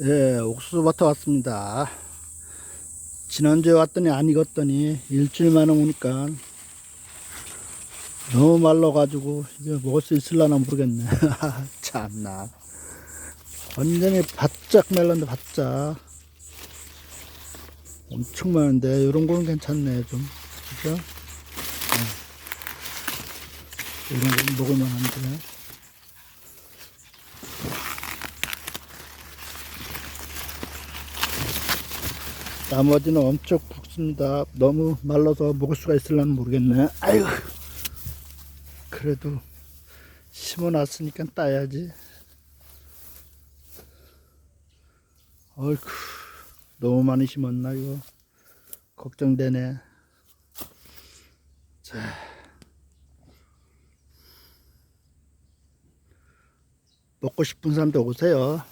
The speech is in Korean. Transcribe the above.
예, 옥수수밭에 왔습니다. 지난주에 왔더니 안 익었더니 일주일 만에 오니까 너무 말라가지고 이게 먹을 수 있을라나 모르겠네. 참나. 완전히 바짝 말랐는데 바짝. 엄청 많은데 이런 거는 괜찮네 좀. 그죠? 네. 이런 거 먹을 만한데. 나머지는 엄청 굵습니다. 너무 말라서 먹을 수가 있을려나 모르겠네. 아이고. 그래도 심어놨으니까 따야지. 어이쿠. 너무 많이 심었나, 이거. 걱정되네. 자. 먹고 싶은 사람들 오세요.